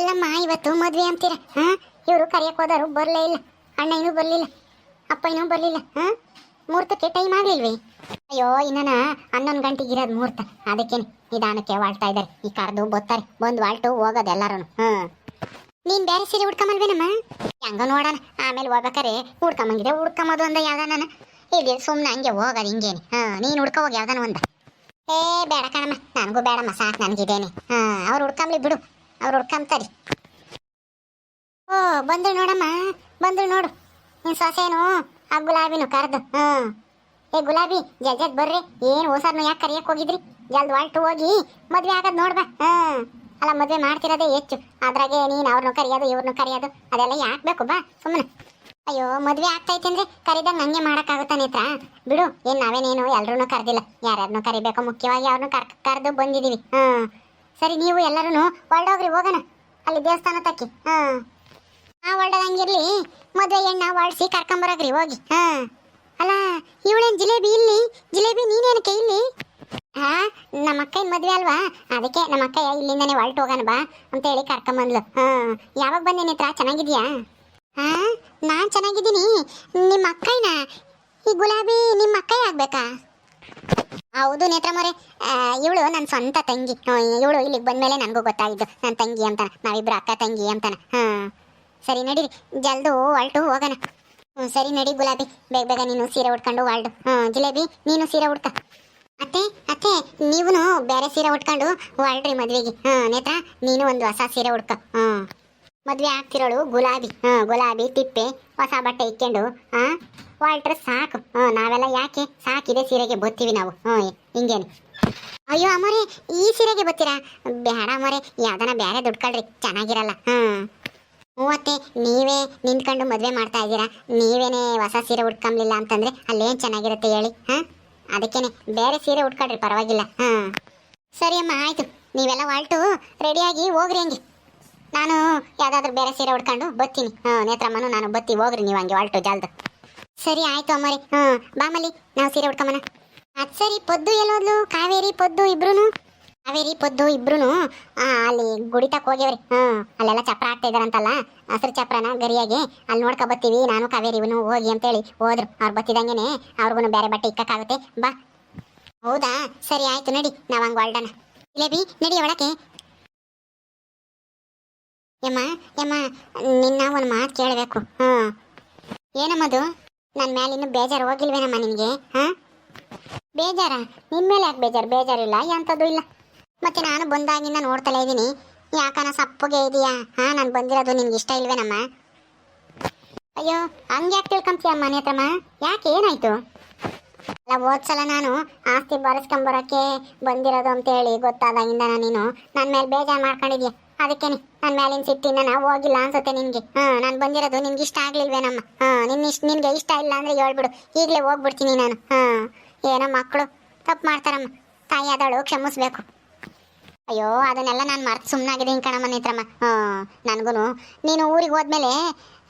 ಇಲ್ಲಮ್ಮ, ಇವತ್ತು ಮದ್ವೆ ಅಂತೀರ, ಹಾ? ಇವರು ಕರಿಯಕ್ ಹೋದರು ಬರಲೇ ಇಲ್ಲ, ಅಣ್ಣ ಇನ್ನೂ ಬರಲಿಲ್ಲ, ಅಪ್ಪ ಇನ್ನೂ ಬರಲಿಲ್ಲ, ಹಾ? ಮುಹೂರ್ತಕ್ಕೆ ಟೈಮ್ ಆಗ್ಲಿಲ್ವೇ? ಅಯ್ಯೋ, ಇನ್ನನ ಹನ್ನೊಂದು ಗಂಟೆಗೆ ಇರೋದು ಮುಹೂರ್ತ, ಅದಕ್ಕೇನೆ ನಿಧಾನಕ್ಕೆ ವಾಳ್ತಾ ಇದ್ದಾರೆ ಈ ಕರೆದು ಬೋತಾರೆ ಬಂದು ವಾಲ್ಟು ಹೋಗೋದು ಎಲ್ಲಾರು ಹ್ಞೂ ನೀನ್ ಬೇರೆ ಸೀರೆ ಉಡ್ಕೊಂಬಲ್ವೇನಮ್ಮ ಹೆಂಗ ನೋಡೋಣ, ಆಮೇಲೆ ಹೋಗ್ಬೇಕಾರೆ ಉಡ್ಕೊಂಬಂಗಿದೆ ಉಡ್ಕೊಂಬೋದು ಅಂದ ಯಾವ್ದಾನ ಇಲ್ಲಿ ಸುಮ್ಮನೆ ಹಂಗೆ ಹೋಗೋದು ಹಿಂಗೇನೆ, ಹಾ? ನೀನು ಉಡ್ಕೊ ಹೋಗಿ ಯಾವ್ದಾನ ಒಂದ ಏ, ಬೇಡ ಕಣಮ್ಮ, ನನಗೂ ಬೇಡಮ್ಮ, ಸಾಕು ನನಗಿದೇನೆ, ಹಾ? ಅವ್ರು ಹುಡ್ಕೊಂಬ್ಲಿ ಬಿಡು. ಅವ್ರು ಹುಡ್ಕೊಂಬ್ತಾರಿ ಓ ಬಂದ್ರು ನೋಡಮ್ಮ ಬಂದ್ರು ನೋಡು. ನಿನ್ ಸೊಸೆನು, ಆ ಗುಲಾಬಿನು ಕರೆದು ಏ ಗುಲಾಬಿ ಜಜಕ್ ಬರ್ರಿ. ಏನು ಹೊಸರ್ನು ಯಾಕೆ ಕರಿಯಕ್ ಹೋಗಿದ್ರಿ? ಜಲ್ದ್ ಹೊಲ್ಟು ಹೋಗಿ ಮದ್ವೆ ಆಗದ್ ನೋಡ್ಬಾ ಹ ಅಲ್ಲ, ಮದ್ವೆ ಮಾಡ್ತಿರೋದೇ ಹೆಚ್ಚು. ಅದ್ರಾಗೆ ನೀನ್ ಅವ್ರನ್ನೂ ಕರಿಯೋದು ಇವ್ರನ್ನೂ ಕರಿಯೋದು. ಅದೆಲ್ಲ ಯಾಕೆ ಬೇಕು ಬಾ ಸುಮ್ಮನೆ ಅಯ್ಯೋ, ಮದ್ವೆ ಆಗ್ತೈತೆ ಅಂದ್ರೆ ಕರಿದಂಗ ನಂಗೆ ಮಾಡಕ್ಕಾಗುತ್ತಾ ನೇತ್ರ? ಬಿಡು, ಏನ್ ನಾವೇನೇನು ಎಲ್ರೂ ಕರೆದಿಲ್ಲ. ಯಾರ್ಯಾರನ್ನೂ ಕರಿಬೇಕು, ಮುಖ್ಯವಾಗಿ ಅವ್ರನ್ನೂ ಕರ್, ಕರೆದು ಬಂದಿದೀವಿ ಹ್ಮ್ ಸರಿ, ನೀವು ಎಲ್ಲರೂ ಹೊರಡೋಗ್ರಿ ಹೋಗೋಣ. ಅಲ್ಲಿ ದೇವಸ್ಥಾನ ತಕ್ಕಿ ಹಾಂ. ಆ ಹೊರಡೋದಂಗಿರ್ಲಿ ಮದುವೆ ಎಣ್ಣ ಹೊಳ್ಸಿ ಕರ್ಕೊಂಬರೋಗ್ರಿ ಹೋಗಿ. ಹಾಂ. ಅಲ್ಲ, ಇವಳೇನು ಜಿಲೇಬಿ ಇಲ್ಲಿ? ಜಿಲೇಬಿ ನೀನೇನಕ್ಕೆ ಇಲ್ಲಿ? ಹಾ, ನಮ್ಮ ಅಕ್ಕನ ಮದುವೆ ಅಲ್ವಾ? ಅದಕ್ಕೆ ನಮ್ಮ ಅಕ್ಕ ಇಲ್ಲಿಂದನೇ ಹೊರಟು ಹೋಗೋಣ ಬಾ ಅಂತ ಹೇಳಿ ಕರ್ಕೊಂಬಂದ್ಲು ಹಾಂ. ಯಾವಾಗ ಬಂದೆ ನಿತ್ರ, ಚೆನ್ನಾಗಿದ್ಯಾ? ಹಾಂ, ನಾನು ಚೆನ್ನಾಗಿದ್ದೀನಿ. ನಿಮ್ಮ ಅಕ್ಕಯ್ಯನ ಈ ಗುಲಾಬಿ ನಿಮ್ಮ ಅಕ್ಕಯ್ಯ ಆಗ್ಬೇಕಾ? ಹೌದು ನೇತ್ರಮರೆ ಇವಳು ನನ್ನ ಸ್ವಂತ ತಂಗಿ. ಇವಳು ಇಲ್ಲಿಗೆ ಬಂದ್ಮೇಲೆ ನನಗೂ ಗೊತ್ತಾಗಿದ್ದು ನನ್ನ ತಂಗಿ ಅಂತ ನಾವಿಬ್ರು ಅಕ್ಕ ತಂಗಿ ಅಂತಾನೆ. ಹಾ. ಸರಿ, ನಡೀರಿ. ಜಲ್ದು ಹೊಲ್ಟು ಹೋಗೋಣ. ಹ್ಞೂ ಸರಿ, ನಡಿ ಗುಲಾಬಿ. ಬೇಗ ಬೇಗ ನೀನು ಸೀರೆ ಉಟ್ಕೊಂಡು ಹೊಲ್ಡು ಹ್ಞೂ ಜಿಲೇಬಿ, ನೀನು ಸೀರೆ ಉಟ್ಕ. ಅತ್ತೆ ಅತ್ತೆ ನೀವೂ ಬೇರೆ ಸೀರೆ ಉಟ್ಕೊಂಡು ಹೊರಡ್ರಿ ಮದುವೆಗೆ. ಹ್ಞೂ ನೇತ್ರ, ನೀನು ಒಂದು ಹೊಸ ಸೀರೆ ಉಟ್ಕ. ಹ್ಞೂ ಮದ್ವೆ ಆಗ್ತಿರೋಳು ಗುಲಾಬಿ. ಹಾ, ಗುಲಾಬಿ, ತಿಪ್ಪೆ, ಹೊಸ ಬಟ್ಟೆ ಇಕ್ಕೊಂಡು, ಹಾ? ಹೊರಟ್ರೆ ಸಾಕು. ಹ್ಞೂ ನಾವೆಲ್ಲ ಯಾಕೆ ಸಾಕಿದೆ ಸೀರೆಗೆ ಬತ್ತೀವಿ ನಾವು? ಹ್ಞೂ ಹಿಂಗೇನು. ಅಯ್ಯೋ, ಅಮ್ಮರೇ, ಈ ಸೀರೆಗೆ ಬತ್ತೀರಾ? ಬೇಡ ಅಮ್ಮರೇ, ಯಾವ್ದನ ಬೇರೆ ದುಡ್ಕೊಳ್ರಿ ಚೆನ್ನಾಗಿರಲ್ಲ. ಹ್ಞೂ ಮೂವತ್ತೆ, ನೀವೇ ನಿಂತ್ಕೊಂಡು ಮದುವೆ ಮಾಡ್ತಾ ಇದ್ದೀರಾ? ನೀವೇನೇ ಹೊಸ ಸೀರೆ ಉಟ್ಕೊಂಬ್ಲಿಲ್ಲ ಅಂತಂದ್ರೆ ಅಲ್ಲೇನು ಚೆನ್ನಾಗಿರುತ್ತೆ ಹೇಳಿ, ಹಾಂ? ಅದಕ್ಕೇನೆ, ಬೇರೆ ಸೀರೆ ಉಟ್ಕೊಳ್ರಿ, ಪರವಾಗಿಲ್ಲ. ಹಾಂ. ಸರಿ ಅಮ್ಮ, ಆಯಿತು. ನೀವೆಲ್ಲ ವಾಲ್ಟು, ರೆಡಿಯಾಗಿ ಹೋಗ್ರಿ ಹಂಗೆ. ನಾನು ಯಾವ್ದಾದ್ರು ಬೇರೆ ಸೀರೆ ಉಡ್ಕೊಂಡು ಬತ್ತೀನಿ ಹ್ಞೂ ನೇತ್ರಮ್ಮನು ನಾನು ಬತ್ತಿ ಹೋಗ್ರಿ ನೀವು ಹಂಗೆ ಹೊರಟು ಜಾಲ್ದು. ಸರಿ, ಆಯ್ತು ಅಮ್ಮರಿ. ಹ್ಞೂ ಬಾಮಲ್ಲಿ ನಾವು ಸೀರೆ ಉಡ್ಕೊಂಬನ ಅದು ಸರಿ, ಪೊದ್ದು ಎಲ್ಲೋದ್ಲು? ಕಾವೇರಿ, ಪೊದ್ದು ಇಬ್ರು ಕಾವೇರಿ, ಪೊದ್ದು ಇಬ್ರು ಅಲ್ಲಿ ಗುಡಿತಕ್ಕೆ ಹೋಗ್ಯವ್ರಿ. ಹ್ಮ್ ಅಲ್ಲೆಲ್ಲ ಚಪ್ರ ಆಗ್ತಾ ಇದಾರಂತಲ್ಲ ಹಸಿರು ಚಪ್ರನ ಗರಿಯಾಗಿ ಅಲ್ಲಿ ನೋಡ್ಕೊ ಬತ್ತೀವಿ ನಾನು ಕಾವೇರಿ ಇವನು ಹೋಗಿ ಅಂತೇಳಿ ಹೋದ್ರು. ಅವ್ರು ಬತ್ತಿದಂಗೆನೆ ಅವ್ರಿಗೂ ಬೇರೆ ಬಟ್ಟೆ ಇಕ್ಕಕ್ಕಾಗುತ್ತೆ. ಬಾ. ಹೌದಾ? ಸರಿ, ಆಯ್ತು, ನಡಿ. ನಾವ್ ಹಂಗ ಹೊರಡೋಣ ಬಿ, ನಡಿ ಒಳಕ್ಕೆ ಯಮ್ಮ ಯಮ್ಮ, ನಿನ್ನ ಒಂದು ಮಾತು ಕೇಳಬೇಕು. ಹಾಂ. ಏನಮ್ಮದು ನನ್ನ ಮೇಲೆ ಇನ್ನೂ ಬೇಜಾರು ಹೋಗಿಲ್ವೇನಮ್ಮ ನಿನಗೆ? ಹಾಂ? ಬೇಜಾರ? ನಿನ್ನ ಮೇಲೆ ಯಾಕೆ ಬೇಜಾರು? ಬೇಜಾರಿಲ್ಲ ಎಂಥದ್ದು ಇಲ್ಲ. ಮತ್ತೆ ನಾನು ಬಂದಾಗಿಂದ ನೋಡ್ತಲೇ ಇದ್ದೀನಿ ಯಾಕನ ಸಪ್ಪಗೆ ಇದೆಯಾ? ಹಾಂ, ನಾನು ಬಂದಿರೋದು ನಿನ್ಗೆ ಇಷ್ಟ ಇಲ್ವೇನಮ್ಮ? ಅಯ್ಯೋ ಹಂಗೆ ಯಾಕೆ ತಿಳ್ಕೊಂತೀಯ ಮನೆ ಹತ್ರಮ್ಮ? ಯಾಕೆ ಏನಾಯ್ತು? ಅಲ್ಲ ಹೋದ್ಸಲ ನಾನು ಆಸ್ತಿ ಬರೆಸ್ಕೊಂಬರೋಕ್ಕೆ ಬಂದಿರೋದು ಅಂತ ಹೇಳಿ ಗೊತ್ತಾದಾಗಿಂದ ನೀನು ನನ್ನ ಮೇಲೆ ಬೇಜಾರು ಮಾಡ್ಕೊಂಡಿದ್ಯಾ? ಅದಕ್ಕೇನೆ, ನನ್ ಮೇಲಿನ ಸಿಟ್ಟಿನ ನಾವು ಹೋಗಿಲ್ಲ ಅನ್ಸುತ್ತೆ ನಿನ್ಗೆ. ಹಾ, ನಾನು ಬಂದಿರೋದು ನಿನ್ಗೆ ಇಷ್ಟ ಆಗ್ಲಿಲ್ವೇನಮ್ಮ? ಹಾ ನಿನ್ನ ಇಷ್ಟ ನಿನ್ಗೆ ಇಷ್ಟ ಇಲ್ಲ ಅಂದ್ರೆ ಹೇಳ್ಬಿಡು. ಈಗಲೇ ಹೋಗ್ಬಿಡ್ತೀನಿ ನಾನು. ಹಾ, ಏನೋ ಮಕ್ಕಳು ತಪ್ಪು ಮಾಡ್ತಾರಮ್ಮ. ತಾಯಿ ಆದಳು ಕ್ಷಮಿಸ್ಬೇಕು. ಅಯ್ಯೋ, ಅದನ್ನೆಲ್ಲ ನಾನು ಮರ್ತು ಸುಮ್ಮನಾಗಿದ್ದೀನಿ ಕಣಮ್ಮ ನಿತ್ರಮ್ಮ. ಹ್ಞೂ ನನಗೂ ನೀನು ಊರಿಗೆ ಹೋದ್ಮೇಲೆ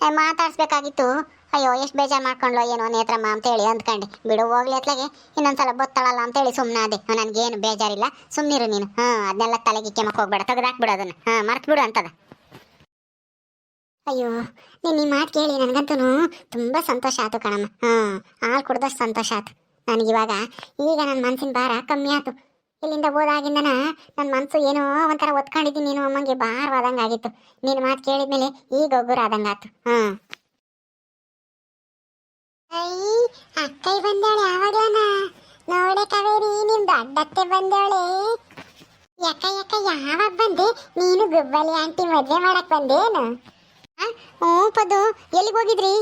ಮಾತಾಡ್ಸ್ಬೇಕಾಗಿತ್ತು. ಅಯ್ಯೋ, ಎಷ್ಟು ಬೇಜಾರು ಮಾಡ್ಕೊಂಡ್ಲೋ ಏನೋ ನೇತ್ರಮ್ಮ ಅಂತೇಳಿ ಅಂದ್ಕೊಂಡೆ. ಬಿಡು, ಹೋಗ್ಲಿ ಅತ್ಲಾಗೆ. ಇನ್ನೊಂದ್ಸಲ ಬತ್ತಳಲ್ಲ ಅಂತೇಳಿ ಸುಮ್ಮನಾದೆ ನನಗೇನು ಬೇಜಾರಿಲ್ಲ. ಸುಮ್ಮನಿರು ನೀನು. ಹಾಂ ಅದನ್ನೆಲ್ಲ ತಲೆಗೆ ಕೆಮ್ಮಕ್ಕೆ ಹೋಗ್ಬೇಡ. ತೆಗೆದಾಕ್ಬಿಡು ಅದನ್ನು. ಹಾಂ ಮರ್ತು ಬಿಡು ಅಂತದ. ಅಯ್ಯೋ, ನೀನು ಈ ಮಾತು ಕೇಳಿ ನನಗಂತೂ ತುಂಬ ಸಂತೋಷ ಆಯ್ತು ಕಣಮ್ಮ. ಹಾಂ ಹಾಲು ಕುಡ್ದಷ್ಟು ಸಂತೋಷ ಆಯ್ತು ನನಗಿವಾಗ ಈಗ ನನ್ನ ಮನಸ್ಸಿನ ಭಾರ ಕಮ್ಮಿ ಆಯ್ತು ಇಲ್ಲಿಂದ ಹೋದಾಗಿಂದನ ನನ್ನ ಮನಸ್ಸು ಏನೋ ಒಂಥರ ಒತ್ಕೊಂಡಿದ್ದೀನಿ ನೀನು ಅಮ್ಮಂಗೆ ಭಾರವಾದಂಗೆ ಆಗಿತ್ತು ನೀನು ಮಾತು ಕೇಳಿದ್ಮೇಲೆ ಈಗ ಆದಂಗೆ ಆಯ್ತು ಹಾಂ ಅಕ್ಕೈ ಬಂದಾಳೆ ಯಾವಾಗ್ಲನ ನೋಡೆ ಕಾವೇರಿ ನಿಮ್ ದೊಡ್ಡತ್ತೆ ಬಂದಾಳೆ. ಯಾಕ ಯಾಕ, ಯಾವಾಗ ಬಂದೆ? ನೀನು ಗುಬ್ಬಲಿ ಆಂಟಿ ಮದ್ವೆ ಮಾಡಕ್ ಬಂದೇನು? ಹ್ಞೂ ಪದು, ಎಲ್ಲಿಗೆ ಹೋಗಿದ್ರಿ?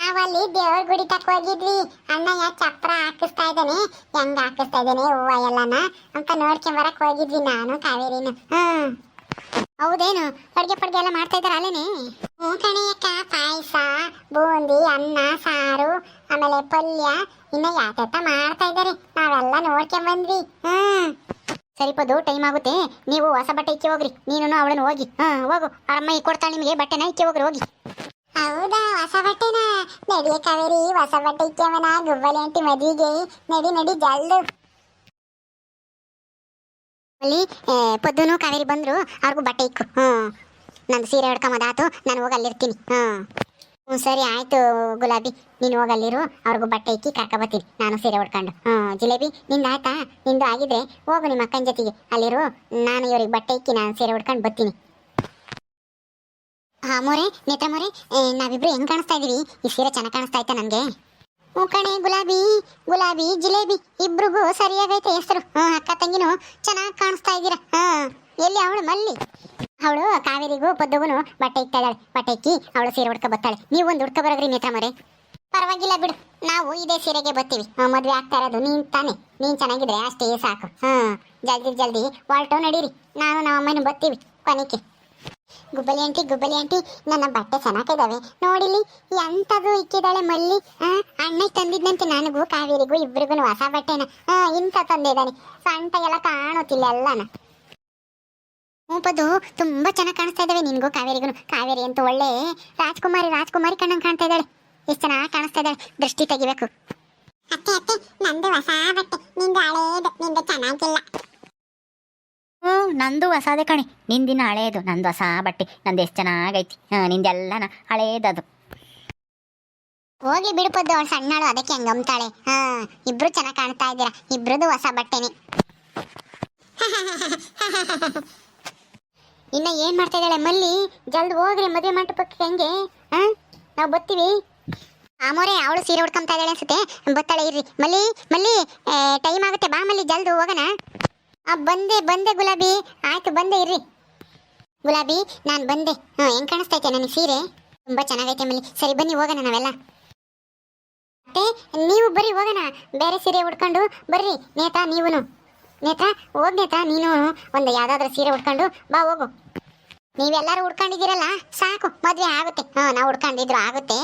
ನಾವಲ್ಲಿ ದೇವ್ರ ಗುಡಿ ತಕ್ಕ ಹೋಗಿದ್ವಿ. ಅಣ್ಣ ಯಾ ಚಪ್ರ ಹಾಕಿಸ್ತಾ ಇದ್ದಾನೆ. ಹೆಂಗ್ ಹಾಕಿಸ್ತಾ ಇದ್ದಾನೆ ಹೂವ ಎಲ್ಲನ? ಅಂತ ನೋಡ್ಕೊಂಡ್ ಬರಕ್ ಹೋಗಿದ್ವಿ ನಾನು, ಕಾವೇರಿನ. ಹ್ಮ್. ಹೌದೇನು? ಅಡ್ಗೆ ಪಡ್ಗೆ ಎಲ್ಲ ಮಾಡ್ತಾ ಇದಾರ ಅಲ್ಲೇನೆ? ಹ್ಞೂ ಕಣೆಯಕ್ಕ ಪಾಯಸ, ಬೂಂದಿ, ಅನ್ನ, ಸಾರು, ಆಮೇಲೆ ಪಲ್ಯ, ಇನ್ನ ಯಾಕೆತ್ತ ಮಾಡ್ತಾ ಇದ್ದಾರೆ? ನಾವೆಲ್ಲ ನೋಡ್ಕೊಂಡ್ ಬಂದ್ವಿ. ಹ್ಮ್ ಸರಿ ಪದು ಟೈಮ್ ಆಗುತ್ತೆ. ನೀವು ಹೊಸ ಬಟ್ಟೆ ಇಕ್ಕಿ ಹೋಗ್ರಿ. ನೀನು ಅವಳನ್ನು ಹೋಗಿ. ಹಾ ಹೋಗು. ಅಮ್ಮ ಈ ಕೊಡ್ತಾಳೆ ನಿಮಗೆ ಬಟ್ಟೆನ, ಇಕ್ಕಿ ಹೋಗ್ರಿ, ಹೋಗಿ. ಹೌದಾ, ಹೊಸ ಬಟ್ಟೆನ? ನಡಿಯ ಕಾವೇರಿ, ಹೊಸ ಬಟ್ಟೆ ಇಕ್ಕವನ ಗುಬ್ಬಲಿ ಮದ್ವಿಗೆ. ನಡಿ ನಡಿ, ಜಲ್ದು. ಅಲ್ಲಿ ಪದ್ದುನು ಕಾವೇರಿ ಬಂದ್ರು, ಅವ್ರಿಗೂ ಬಟ್ಟೆ ಇಕ್ಕು. ಹ್ಮ್ ನಂದು ಸೀರೆ ಉಡ್ಕೊಂಬದಾತು ನಾನು ಹೋಗಿ ಅಲ್ಲಿರ್ತೀನಿ. ಹ್ಮ್ ಹ್ಞೂ, ಸರಿ, ಆಯ್ತು ಗುಲಾಬಿ. ನೀನು ಹೋಗಿ ಅಲ್ಲಿರು, ಅವ್ರಿಗೂ ಬಟ್ಟೆ ಇಕ್ಕಿ ಕರ್ಕೊಬತ್ತೀನಿ ನಾನು ಸೀರೆ ಹೊಡ್ಕೊಂಡು. ಹ್ಞೂ, ಜಿಲೇಬಿ, ನಿಂದು ಆಯ್ತಾ? ನಿಂದು ಆಗಿದ್ರೆ ಹೋಗು ನಿಮ್ಮ ಅಕ್ಕನ ಜೊತೆಗೆ. ಅಲ್ಲಿರು, ನಾನು ಇವ್ರಿಗೆ ಬಟ್ಟೆ ಇಕ್ಕಿ, ನಾನು ಸೀರೆ ಹೊಡ್ಕೊಂಡು ಬರ್ತೀನಿ. ಹಾ, ಮೋರೆ, ನೇತ್ರ ಮೋರೆ ನಾವಿಬ್ರು ಹೆಂಗ್ ಕಾಣಿಸ್ತಾ ಇದೀವಿ? ಈ ಸೀರೆ ಚೆನ್ನಾಗಿ ಕಾಣಿಸ್ತಾ ಐತೆ ನನ್ಗೆ? ಹ್ಞೂ ಕಣೆ, ಗುಲಾಬಿ ಗುಲಾಬಿ, ಜಿಲೇಬಿ, ಇಬ್ರಿಗೂ ಸರಿಯಾಗೈತೆ ಹೆಸರು. ಹ್ಞೂ, ಅಕ್ಕ ತಂಗಿನೂ ಚೆನ್ನಾಗಿ ಕಾಣಿಸ್ತಾ ಇದ್ದೀರಾ. ಹಾ ಎಲ್ಲಿ ಅವಳು? ಮಲ್ಲಿ. ಅವಳು ಕಾವೇರಿಗೂ, ಪದ್ದುಗುನು ಬಟ್ಟೆ ಇಕ್ತಾ ಇದ್ದಾಳೆ. ಬಟ್ಟೆ ಇಕ್ಕಿ, ಅವಳು ಸೀರೆ ಉಡ್ಕೊ ಬರ್ತಾಳೆ. ನೀವು ಒಂದು ಹುಡ್ಕ ಬರೋಗ್ರಿ ನೇತ್ರ ಮರೆ ಪರವಾಗಿಲ್ಲ ಬಿಡು. ನಾವು ಇದೇ ಸೀರೆಗೆ ಬರ್ತೀವಿ. ಮದುವೆ ಆಗ್ತಾ ಇರೋದು ನೀನ್ ತಾನೆ. ನೀನ್ ಚೆನ್ನಾಗಿದ್ರೆ ಅಷ್ಟೇ ಸಾಕು. ಹಾ ಜಲ್ದಿ ಜಲ್ದಿ ವಾಲ್ಟೋ ನಡೀರಿ. ನಾನು ನಮ್ಮ ಅಮ್ಮನ ಬರ್ತೀವಿ. ಕೊನೆಗೆ. ಗುಬ್ಬಲಿ ಆಂಟಿ ಗುಬ್ಬಲಿ ಆಂಟಿ, ನನ್ನ ಬಟ್ಟೆ ಚೆನ್ನಾಗಿದ್ದಾವೆ ನೋಡಿಲಿ ಎಂತದು ಇಕ್ಕಿದಾಳೆ ಮಲ್ಲಿ. ಅಣ್ಣ ತಂದಿದ್ದಂತೆ ನನಗೂ, ಕಾವೇರಿಗೂ ಇಬ್ರಿಗೂ ಹೊಸ ಬಟ್ಟೆನ. ಇಂಥ ತಂದಿದ್ದಾನೆ ಸಣ್ಣ ಎಲ್ಲ ಕಾಣುತ್ತಿಲ್ಲ ಎಲ್ಲನ. ಮೂಪದು ತುಂಬಾ ಚೆನ್ನಾಗಿ ಕಾಣಿಸ್ತಾ ಇದಾವೆ ನಿನಗೂ ಕಾವೇರಿಗೂ ಕಾವೇರಿ ಅಂತ ಒಳ್ಳೆ ರಾಜ್ಕುಮಾರಿ ರಾಜ್ಕುಮಾರಿ ಕಣ್ಣಂಗ್ ಕಾಣ್ತಾ ಇದ್ದಾಳೆ. ಎಷ್ಟು ಚೆನ್ನಾಗಿ ಕಾಣಿಸ್ತಾ ಇದ್ದಾಳೆ. ದೃಷ್ಟಿ ತೆಗಿಬೇಕು. ಅತ್ತೆ ಅತ್ತೆ, ನಂದು ಹೊಸ ಬಟ್ಟೆ. ನಿಂದು ಹಳೇದು, ನಿಂದು ಚೆನ್ನಾಗಿಲ್ಲ. ಹ್ಞೂ, ನಂದು ಹೊಸದೇ ಕಣಿ. ನಿಂದಿನ ಹಳೇದು. ನಂದು ಹೊಸ ಬಟ್ಟೆ. ನಂದು ಎಷ್ಟು ಚೆನ್ನಾಗೈತಿ. ಹಾಂ, ನಿಂದೆಲ್ಲನ ಹಳೇದದು. ಹೋಗ್ಲಿ ಬಿಡುಪದ್ದು ಅವಳು ಸಣ್ಣಳು. ಅದಕ್ಕೆ ಹಂಗ ಅಂತಾಳೆ ಹಾ, ಇಬ್ರು ಚೆನ್ನಾಗಿ ಕಾಣ್ತಾ ಇದ್ದೀರಾ? ಇಬ್ರದು ಹೊಸ ಬಟ್ಟೆನೆ. ಇನ್ನ ಏನ್ ಮಾಡ್ತಾ ಇದ್ದಾಳೆ ಮಲ್ಲಿ? ಜಲ್ದಿ ಹೋಗ್ರಿ ಮದುವೆ ಮಂಟಪಕ್ಕೆ ಹೆಂಗೆ? ಹಾ, ನಾವು ಬರ್ತೀವಿ. ಆಮೋರೆ, ಅವಳು ಸೀರೆ ಉಡ್ಕೊಂತಾ ಇದ್ದಾಳೆ ಅನ್ಸುತ್ತೆ. ಬತ್ತಾಳೆ ಇರ್ರಿ. ಮಲ್ಲಿ ಮಲ್ಲಿ ಟೈಮ್ ಆಗುತ್ತೆ. ಬಾ ಮಲ್ಲಿ, ಜಲ್ದಿ ಹೋಗೋಣ. ಆ, ಬಂದೆ ಬಂದೆ ಗುಲಾಬಿ. ಆಯ್ತು, ಬಂದೆ, ಇರ್ರಿ. ಗುಲಾಬಿ, ನಾನು ಬಂದೆ. ಹ್ಞೂ ಹೆಂಗ್ ಕಾಣಿಸ್ತೈತೆ ನನಗೆ ಸೀರೆ? ತುಂಬಾ ಚೆನ್ನಾಗೈತೆ ಮಲ್ಲಿ. ಸರಿ, ಬನ್ನಿ, ಹೋಗೋಣ ನಾವೆಲ್ಲ. ಮತ್ತೆ, ನೀವು ಬರ್ರಿ, ಹೋಗೋಣ. ಬೇರೆ ಸೀರೆ ಉಡ್ಕೊಂಡು ಬರ್ರಿ. ನೇತಾ, ನೀವುನು. ನೇತಾ, ಹೋಗ್ ನೇತಾ, ನೀನು ಒಂದು ಯಾವ್ದಾದ್ರು ಸೀರೆ ಉಡ್ಕೊಂಡು ಬಾ, ಹೋಗು. ನೀವೆಲ್ಲರೂ ಉಡ್ಕೊಂಡಿದ್ದೀರಲ್ಲ ಸಾಕು, ಮದುವೆ ಆಗುತ್ತೆ. ಹಾ ನಾವು ಉಡ್ಕೊಂಡಿದ್ರು ಆಗುತ್ತೆ.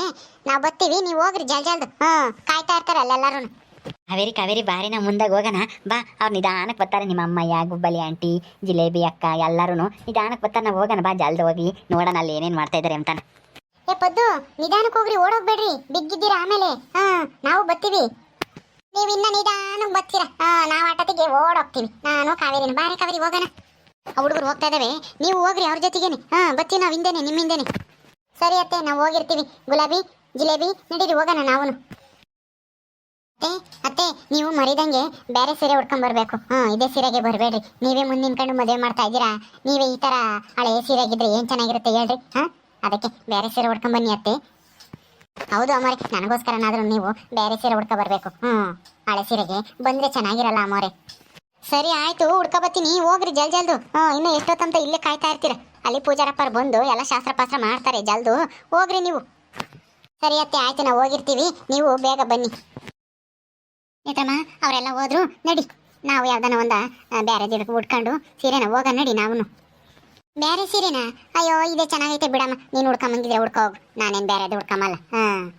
ನಾವು ಬರ್ತೀವಿ, ನೀವು ಹೋಗ್ರಿ, ಜಲ್, ಜಲ್ದು. ಹಾ ಕಾಯ್ತಾ ಇರ್ತಾರೆ ಅಲ್ಲೆಲ್ಲರೂ ಕಾವೇರಿ ಕಾವೇರಿ ನಾ ಮುಂದಾಗ ಹೋಗೋಣ. ಬಾ, ಅವ್ರು ನಿಧಾನಕ್ಕೆ ಬರ್ತಾರೆ ನಿಮ್ಮ ಅಮ್ಮಯ್ಯ, ಗುಬ್ಬಲಿ ಆಂಟಿ, ಜಿಲೇಬಿ ಅಕ್ಕ ಎಲ್ಲರೂ ನಿಧಾನಕ್ಕೆ ಬರ್ತಾರೆ, ನಾವು ಹೋಗೋಣ. ಬಾ, ಜಲ್ದಿ ಹೋಗಿ ನೋಡೋಣ ಅಲ್ಲಿ ಏನೇನು ಮಾಡ್ತಾ ಇದ್ದಾರೆ ಅಂತಾನೆ. ಏ ಪದ್ದು ನಿಧಾನಕ್ಕೆ ಹೋಗ್ರಿ, ಓಡೋಗ್ಬೇಡ್ರಿ. ಬಿದ್ದಿದ್ದೀರಾ ಆಮೇಲೆ. ಹಾ, ನಾವು ಬತ್ತೀವಿ ನೀವು ಇನ್ನ ನಿಧಾನಕ್ಕೆ ಬರ್ತೀರಾ. ಹಾ, ನಾವು ಆಟತಿಗೆ ಓಡೋಗ್ತೀವಿ. ನಾನು, ಕಾವೇರಿನ. ಬಾರಿ ಕಾವೇರಿ, ಹೋಗೋಣ. ಹುಡುಗರು ಹೋಗ್ತಾ ಇದಾವೆ. ನೀವು ಹೋಗ್ರಿ, ಅವ್ರ ಜೊತೆಗೇನೆ. ಹಾ, ಬರ್ತೀವಿ ನಾವು ಹಿಂದೆನೆ ನಿಮ್ಮ ಹಿಂದೆನೆ ಸರಿ ಅತ್ತೆ, ನಾವು ಹೋಗಿರ್ತೀವಿ. ಗುಲಾಬಿ, ಜಿಲೇಬಿ, ನಡೀರಿ, ಹೋಗೋಣ ನಾವು ಅತ್ತೆ, ನೀವು ಮರಿದಂಗೆ ಬೇರೆ ಸೀರೆ ಉಡ್ಕೊಂಡ್ ಬರ್ಬೇಕು. ಹಾ ಇದೇ ಸೀರೆಗೆ ಬರಬೇಡ್ರಿ. ನೀವೇ ಮುಂದಿನ ನಿಂತ್ಕೊಂಡು ಮದುವೆ ಮಾಡ್ತಾ ಇದ್ದೀರಾ? ನೀವೇ ಈ ತರ ಹಳೆ ಸೀರೆ ಆಗಿದ್ರೆ ಏನ್ ಚೆನ್ನಾಗಿರುತ್ತೆ ಹೇಳ್ರಿ, ಹಾ? ಅದಕ್ಕೆ ಬೇರೆ ಸೀರೆ ಉಡ್ಕೊಂಡ್ ಬನ್ನಿ ಅತ್ತೆ. ಹೌದು ಅಮ್ಮರೆ ನನಗೋಸ್ಕರನಾದ್ರೂ ನೀವು ಬೇರೆ ಸೀರೆ ಉಡ್ಕೊ ಬರ್ಬೇಕು. ಹ್ಮ್, ಹಳೆ ಸೀರೆಗೆ ಬಂದ್ರೆ ಚೆನ್ನಾಗಿರಲ್ಲ ಅಮ್ಮರೆ. ಸರಿ, ಆಯ್ತು, ಉಡ್ಕೊ ಬರ್ತೀನಿ. ಹೋಗ್ರಿ ಜಲ್ ಜಲ್ದು. ಹ್ಮ್, ಇನ್ನೂ ಎಷ್ಟೊತ್ತಂತ ಇಲ್ಲೇ ಕಾಯ್ತಾ ಇರ್ತೀರ? ಅಲ್ಲಿ ಪೂಜಾರಪ್ಪರು ಬಂದು ಎಲ್ಲ ಶಾಸ್ತ್ರ ಪಾಸ್ತ್ರ ಮಾಡ್ತಾರೆ, ಜಲ್ದು. ಹೋಗ್ರಿ ನೀವು. ಸರಿ ಅತ್ತೆ, ಆಯ್ತು, ನಾವು ಹೋಗಿರ್ತೀವಿ. ನೀವು ಬೇಗ ಬನ್ನಿ. ನೇತ್ರಮ್ಮ ಅವರೆಲ್ಲ ಹೋದ್ರು, ನಡಿ. ನಾವು ಯಾವ್ದಾನ ಒಂದ ಬೇರೆ ದಿಡಕ್ಕೆ ಉಟ್ಕೊಂಡು ಸೀರೆನ ಹೋಗ, ನಡಿ ನಾವು ಬೇರೆ ಸೀರೆನಾ? ಅಯ್ಯೋ, ಇದೇ ಚೆನ್ನಾಗೈತೆ ಬಿಡಮ್ಮ. ನೀನು ಹುಡ್ಕೊಂಬಂದಿದ್ರೆ ಹುಡ್ಕೋ ನಾನೇನು ಬೇರೆದು ಉಡ್ಕೊಂಬಲ್ಲ. ಹಾಂ.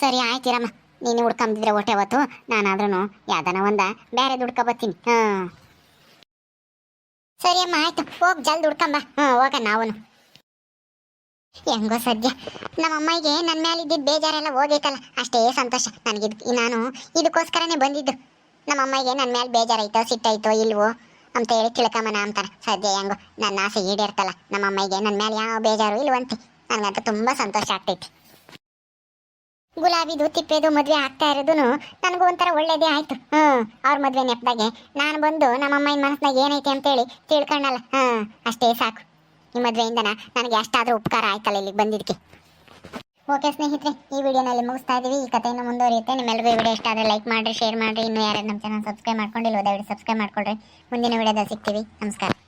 ಸರಿ ಆಯ್ತಿರಮ್ಮ ನೀನು ಉಡ್ಕೊಂಬಂದಿದ್ರೆ ಹೊಟ್ಟೆ ಹೊತ್ತು ನಾನಾದ್ರೂ ಯಾವ್ದಾನ ಒಂದ ಬೇರೆ ದುಡ್ಕೊ ಬರ್ತೀನಿ. ಹಾಂ. ಸರಿ ಅಮ್ಮ, ಆಯ್ತು. ಹೋಗಿ, ಜಲ್ದಿ ಉಡ್ಕೊಂಬ. ಹ್ಞೂ ಹೋಗ ನಾವು ಹೆಂಗೋ ಸದ್ಯ. ನಮ್ಮ ಅಮ್ಮಗೆ ನನ್ನ ಮೇಲೆ ಇದ್ದಿದ್ದು ಬೇಜಾರೆಲ್ಲ ಹೋಗೈತಲ್ಲ. ಅಷ್ಟೇ ಸಂತೋಷ ನನಗಿದ್ ನಾನು ಇದಕ್ಕೋಸ್ಕರನೇ ಬಂದಿದ್ದು. ನಮ್ಮ ಅಮ್ಮಗೆ ನನ್ನ ಮೇಲೆ ಬೇಜಾರೈತೋ ಸಿಟ್ಟೈತೋ ಇಲ್ವೋ ಅಂತ ಹೇಳಿ ತಿಳ್ಕೊಂಬನ ಅಂತಾರೆ ಸದ್ಯ ಹೆಂಗೋ ನನ್ನ ಆಸೆ ಈಡೇರ್ತಲ್ಲ. ನಮ್ಮ ಅಮ್ಮಗೆ ನನ್ನ ಮೇಲೆ ಯಾವ ಬೇಜಾರು ಇಲ್ವಂತೆ ನನಗಂತೂ ತುಂಬ ಸಂತೋಷ ಆಗ್ತೈತಿ. ಗುಲಾಬಿದು, ತಿಪ್ಪೆದು ಮದುವೆ ಆಗ್ತಾ ಇರೋದು ನನಗೂ ಒಂಥರ ಒಳ್ಳೇದೇ ಆಯಿತು. ಹ್ಞೂ ಅವ್ರ ಮದುವೆ ನೆಪದಾಗೆ. ನಾನು ಬಂದು ನಮ್ಮ ಅಮ್ಮನ ಮನಸ್ಸಿನಾಗ ಏನೈತೆ ಅಂತೇಳಿ ತಿಳ್ಕೊಂಡಲ್ಲ. ಹ್ಮ್, ಅಷ್ಟೇ ಸಾಕು. ಈ ಮದುವೆಯಿಂದನ? ನನಗೆ ಅಷ್ಟಾದರೂ ಉಪಕಾರ ಆಯ್ತಲ್ಲ ಇಲ್ಲಿಗೆ ಬಂದಿದ್ದಕ್ಕೆ ಓಕೆ ಸ್ನೇಹಿತರೆ, ಈ ವಿಡಿಯೋನಲ್ಲಿ ಮುಗಿಸ್ತಾ ಇದೀವಿ. ಈ ಕಥೆಯನ್ನು ಮುಂದುವರಿಯುತ್ತೆ. ನಿಮ್ಮೆಲ್ಲರಿಗೂ ಈ ವಿಡಿಯೋ ಇಷ್ಟ ಲೈಕ್ ಮಾಡಿರಿ, ಶೇರ್ ಮಾಡಿರಿ. ಇನ್ನೂ ಯಾರು ನಮ್ಮ ಚಾನಲ್ ಸಬ್ಸ್ಕ್ರೈಬ್ ಮಾಡ್ಕೊಂಡಿಲ್ಲ ದಯವಿಟ್ಟು ಸಬ್ಸ್ಕ್ರೈಬ್ ಮಾಡ್ಕೊಳ್ರಿ. ಮುಂದಿನ ವಿಡಿಯೋದಲ್ಲಿ ಸಿಗ್ತೀವಿ. ನಮಸ್ಕಾರ.